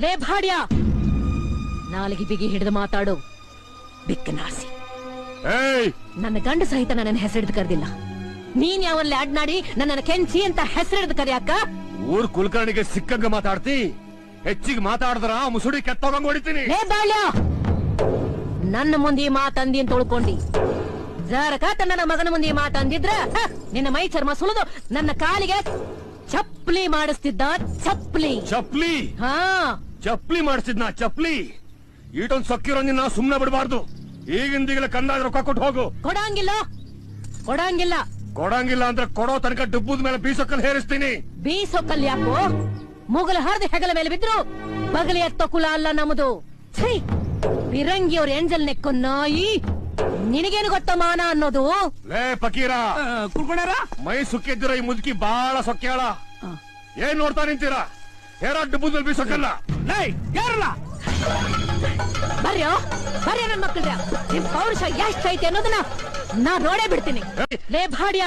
ಲೇ ಭಾಡ್ಯ! ನಾಲಿಗೆ ಬಿಗಿ ಹಿಡಿದು ಮಾತಾಡು. ಬಿಕ್ಕನಾಸಿ ಏಯ್! ನನ್ನ ಗಂಡ ಸಹಿತ ನನ್ನ ಹೆಸರಿಡ್ದು ಕರೆದಿಲ್ಲ. ನೀನ್ ಯಾವಲ್ಲಿ ಅಡ್ನಾಡಿ ನನ್ನ ಕೆಂಚಿ ಅಂತ ಹೆಸರಿಡ್ದು ಕರೆಯಾಕ ಊರ್ ಕುಲಕರ್ಣಿಗೆ ಸಿಕ್ಕಂಗ ಮಾತಾಡ್ತಿ? ಹೆಚ್ಚಿಗೆ ಮಾತಾಡಿದ್ರ ಮುಸುಡಿ ಕೆತ್ತೋಗಂಗ್ ಹೊಡಿತೀನಿ. ಲೇ ಬಾಳ್ಯ ನನ್ನ ಮುಂದೆ ಈ ಮಾತಂದಿ ಅಂತ ಉಳ್ಕೊಂಡಿ. ಜಾರಕ ತನ್ನ ಮಗನ ಮುಂದೆ ಈ ಮಾತಂದಿದ್ರ ನಿನ್ನ ಮೈ ಚರ್ಮ ಸುಳಿದು ನನ್ನ ಕಾಲಿಗೆ ಚಪ್ಲಿ ಮಾಡಿಸ್ತಿದ್ದ ಚಪ್ಪಲಿ ಚಪ್ಪಲಿ ಹಾ. ಚಪ್ಲಿ ಮಾಡಿಸಿದ್ನ ಚಪ್ಪಲಿ ಈಟೊಂದ್ ಸೊಕ್ಕಿರೋ ನಿನ್ನ ಸುಮ್ನೆ ಬಿಡಬಾರ್ದು. ಈಗಿಂದೀಗಲೇ ಕಂದಾದ ರೊಕ್ಕ ಕೊಟ್ಟು ಹೋಗು. ಕೊಡಂಗಿಲ್ಲ. ಕೊಡಂಗಿಲ್ಲ. ಕೊಡಂಗಿಲ್ಲ ಅಂದ್ರೆ ಕೊಡೋ ತನಕ ಡುಬ್ಬದ ಮೇಲೆ ಬೀಸೊಕ್ಕಲ್ ಹೇರಿಸ್ತೀನಿ. ಬೀಸೊಕ್ಕಲ್ ಯಾಕೋ? ಮುಗಲ ಹರಿದ ಹೆಗಲ ಮೇಲೆ ಬಿದ್ರು ಬಗಲಿ ಎತ್ತ ಕುಲ ಅಲ್ಲ ನಮ್ದು. ಛೀ! ಬಿರಂಗಿ ಅವ್ರ ಎಂಜಲ್ ನೆಕ್ಕು ನಾಯಿ ನಿನಗೇನು ಗೊತ್ತ ಮಾನ ಅನ್ನೋದು? ಲೇ ಫಕೀರ. ಕುಲ್ಕೊಂಡಾರ ಮೈ ಸುಕ್ಕಿದ್ದೀರ ಈ ಮುದುಕಿ ಬಾಳ ಸೊಕ್ಕ್ಯಾಳ. ಏನ್ ನೋಡ್ತಾ ನಿಂತೀರಾ? ಹೇರ ಡುಬ್ಬುದಲ್ಲಿ ಬೀಸಕ್ಕಲ್ಲ ಲೇ ಯಾರಲ್ಲ? ಬರ್ಯೋ ಬರ್ಯ ನನ್ ಮಕ್ಕಳ ನಿಮ್ ಪೌರುಷ ಎಷ್ಟೈತೆ ಐತೆ ಅನ್ನೋದನ್ನ ನಾ ನೋಡೇ ಬಿಡ್ತೀನಿ. ಲೇ ಭಾಡ್ಯ.